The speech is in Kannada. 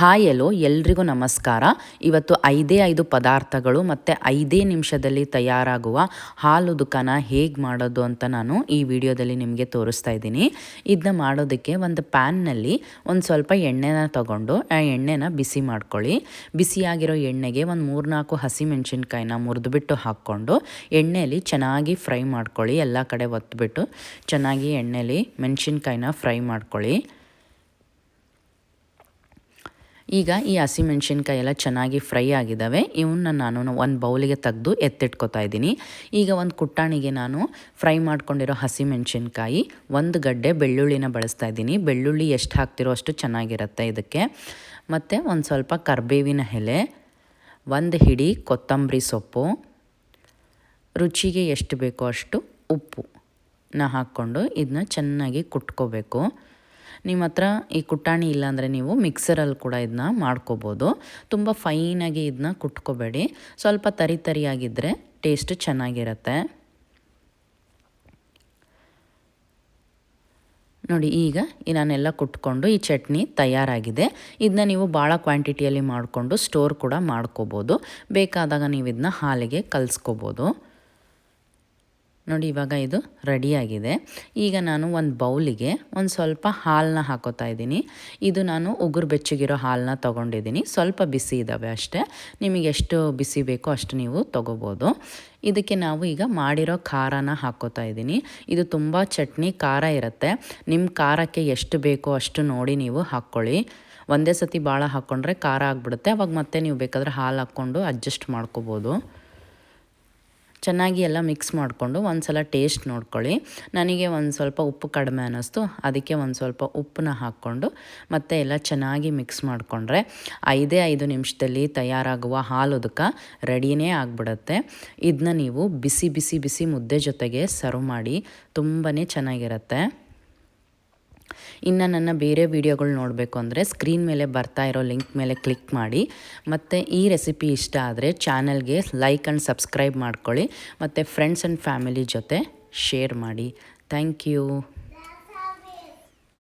ಹಾಯ್ ಎಲ್ಲೋ, ಎಲ್ರಿಗೂ ನಮಸ್ಕಾರ. ಇವತ್ತು ಐದೇ ಐದು ಪದಾರ್ಥಗಳು ಮತ್ತು ಐದೇ ನಿಮಿಷದಲ್ಲಿ ತಯಾರಾಗುವ ಹಾಲು ದುಕಾನ ಹೇಗೆ ಮಾಡೋದು ಅಂತ ನಾನು ಈ ವಿಡಿಯೋದಲ್ಲಿ ನಿಮಗೆ ತೋರಿಸ್ತಾ ಇದ್ದೀನಿ. ಇದನ್ನ ಮಾಡೋದಕ್ಕೆ ಒಂದು ಪ್ಯಾನ್ನಲ್ಲಿ ಒಂದು ಸ್ವಲ್ಪ ಎಣ್ಣೆನ ತಗೊಂಡು, ಆ ಎಣ್ಣೆನ ಬಿಸಿ ಮಾಡ್ಕೊಳ್ಳಿ. ಬಿಸಿಯಾಗಿರೋ ಎಣ್ಣೆಗೆ ಒಂದು ಮೂರ್ನಾಲ್ಕು ಹಸಿಮೆಣಸಿನ್ಕಾಯಿನ ಮುರಿದುಬಿಟ್ಟು ಹಾಕ್ಕೊಂಡು ಎಣ್ಣೆಯಲ್ಲಿ ಚೆನ್ನಾಗಿ ಫ್ರೈ ಮಾಡ್ಕೊಳ್ಳಿ. ಎಲ್ಲ ಕಡೆ ಒತ್ತುಬಿಟ್ಟು ಚೆನ್ನಾಗಿ ಎಣ್ಣೆಯಲ್ಲಿ ಮೆಣಸಿನ್ಕಾಯಿನ ಫ್ರೈ ಮಾಡ್ಕೊಳ್ಳಿ. ಈಗ ಈ ಹಸಿಮೆಣ್ಸಿನ್ಕಾಯಿ ಎಲ್ಲ ಚೆನ್ನಾಗಿ ಫ್ರೈ ಆಗಿದ್ದಾವೆ ಇವನ್ನ ನಾನು ಒಂದು ಬೌಲಿಗೆ ತೆಗೆದು ಎತ್ತಿಟ್ಕೊತಾ ಇದ್ದೀನಿ. ಈಗ ಒಂದು ಕುಟ್ಟಾಣಿಗೆ ನಾನು ಫ್ರೈ ಮಾಡ್ಕೊಂಡಿರೋ ಹಸಿಮೆಣ್ಸಿನ್ಕಾಯಿ ಒಂದು ಗಡ್ಡೆ ಬೆಳ್ಳುಳ್ಳಿನ ಬಳಸ್ತಾ ಇದ್ದೀನಿ. ಬೆಳ್ಳುಳ್ಳಿ ಎಷ್ಟು ಹಾಕ್ತಿರೋ ಅಷ್ಟು ಚೆನ್ನಾಗಿರುತ್ತೆ ಇದಕ್ಕೆ. ಮತ್ತು ಒಂದು ಸ್ವಲ್ಪ ಕರ್ಬೇವಿನ ಎಲೆ, ಒಂದು ಹಿಡಿ ಕೊತ್ತಂಬರಿ ಸೊಪ್ಪು, ರುಚಿಗೆ ಎಷ್ಟು ಬೇಕೋ ಅಷ್ಟು ಉಪ್ಪು ನಾ ಹಾಕ್ಕೊಂಡು ಇದನ್ನ ಚೆನ್ನಾಗಿ ಕುಟ್ಕೋಬೇಕು. ನಿಮ್ಮ ಹತ್ರ ಈ ಕುಟ್ಟಾಣಿ ಇಲ್ಲಾಂದರೆ ನೀವು ಮಿಕ್ಸರಲ್ಲಿ ಕೂಡ ಇದನ್ನ ಮಾಡ್ಕೋಬೋದು. ತುಂಬ ಫೈನಾಗಿ ಇದನ್ನ ಕುಟ್ಕೋಬೇಡಿ. ಸ್ವಲ್ಪ ತರಿ ತರಿಯಾಗಿದ್ದರೆ ಟೇಸ್ಟ್ ಚೆನ್ನಾಗಿರುತ್ತೆ. ನೋಡಿ, ಈಗ ನಾನೆಲ್ಲ ಕುಟ್ಕೊಂಡು ಈ ಚಟ್ನಿ ತಯಾರಾಗಿದೆ. ಇದನ್ನ ನೀವು ಭಾಳ ಕ್ವಾಂಟಿಟಿಯಲ್ಲಿ ಮಾಡಿಕೊಂಡು ಸ್ಟೋರ್ ಕೂಡ ಮಾಡ್ಕೋಬೋದು. ಬೇಕಾದಾಗ ನೀವು ಇದನ್ನ ಹಾಲಿಗೆ ಕಲಿಸ್ಕೋಬೋದು. ನೋಡಿ, ಇವಾಗ ಇದು ರೆಡಿಯಾಗಿದೆ ಈಗ ನಾನು ಒಂದು ಬೌಲಿಗೆ ಒಂದು ಸ್ವಲ್ಪ ಹಾಲನ್ನ ಹಾಕೋತಾ ಇದ್ದೀನಿ. ಇದು ನಾನು ಉಗುರು ಬೆಚ್ಚಗಿರೋ ಹಾಲನ್ನ ತೊಗೊಂಡಿದ್ದೀನಿ. ಸ್ವಲ್ಪ ಬಿಸಿ ಇದ್ದಾವೆ ಅಷ್ಟೇ. ನಿಮಗೆ ಎಷ್ಟು ಬಿಸಿ ಬೇಕೋ ಅಷ್ಟು ನೀವು ತೊಗೋಬೋದು. ಇದಕ್ಕೆ ನಾವು ಈಗ ಮಾಡಿರೋ ಖಾರನ ಹಾಕೋತಾ ಇದ್ದೀನಿ. ಇದು ತುಂಬ ಚಟ್ನಿ ಖಾರ ಇರುತ್ತೆ. ನಿಮ್ಮ ಖಾರಕ್ಕೆ ಎಷ್ಟು ಬೇಕೋ ಅಷ್ಟು ನೋಡಿ ನೀವು ಹಾಕ್ಕೊಳ್ಳಿ ಒಂದೇ ಸತಿ ಭಾಳ ಹಾಕ್ಕೊಂಡ್ರೆ ಖಾರ ಆಗಿಬಿಡುತ್ತೆ. ಅವಾಗ ಮತ್ತೆ ನೀವು ಬೇಕಾದರೆ ಹಾಲು ಹಾಕ್ಕೊಂಡು ಅಡ್ಜಸ್ಟ್ ಮಾಡ್ಕೋಬೋದು. ಚೆನ್ನಾಗಿ ಎಲ್ಲ ಮಿಕ್ಸ್ ಮಾಡಿಕೊಂಡು ಒಂದು ಸಲ ಟೇಸ್ಟ್ ನೋಡ್ಕೊಳ್ಳಿ. ನನಗೆ ಒಂದು ಸ್ವಲ್ಪ ಉಪ್ಪು ಕಡಿಮೆ ಅನ್ನಿಸ್ತು. ಅದಕ್ಕೆ ಒಂದು ಸ್ವಲ್ಪ ಉಪ್ಪನ್ನ ಹಾಕ್ಕೊಂಡು ಮತ್ತೆ ಎಲ್ಲ ಚೆನ್ನಾಗಿ ಮಿಕ್ಸ್ ಮಾಡಿಕೊಂಡ್ರೆ ಐದೇ ಐದು ನಿಮಿಷದಲ್ಲಿ ತಯಾರಾಗುವ ಹಾಲುದಕ್ಕೆ ರೆಡಿನೇ ಆಗಿಬಿಡುತ್ತೆ. ಇದನ್ನ ನೀವು ಬಿಸಿ ಬಿಸಿ ಬಿಸಿ ಮುದ್ದೆ ಜೊತೆಗೆ ಸರ್ವ್ ಮಾಡಿ ತುಂಬಾ ಚೆನ್ನಾಗಿರುತ್ತೆ. ಇನ್ನು ನನ್ನ ಬೇರೆ ವೀಡಿಯೋಗಳು ನೋಡಬೇಕು ಅಂದರೆ ಸ್ಕ್ರೀನ್ ಮೇಲೆ ಬರ್ತಾ ಇರೋ ಲಿಂಕ್ ಮೇಲೆ ಕ್ಲಿಕ್ ಮಾಡಿ. ಮತ್ತು ಈ ರೆಸಿಪಿ ಇಷ್ಟ ಆದರೆ ಚಾನಲ್ಗೆ ಲೈಕ್ ಆ್ಯಂಡ್ ಸಬ್ಸ್ಕ್ರೈಬ್ ಮಾಡ್ಕೊಳ್ಳಿ. ಮತ್ತು ಫ್ರೆಂಡ್ಸ್ ಆ್ಯಂಡ್ ಫ್ಯಾಮಿಲಿ ಜೊತೆ ಶೇರ್ ಮಾಡಿ. Thank you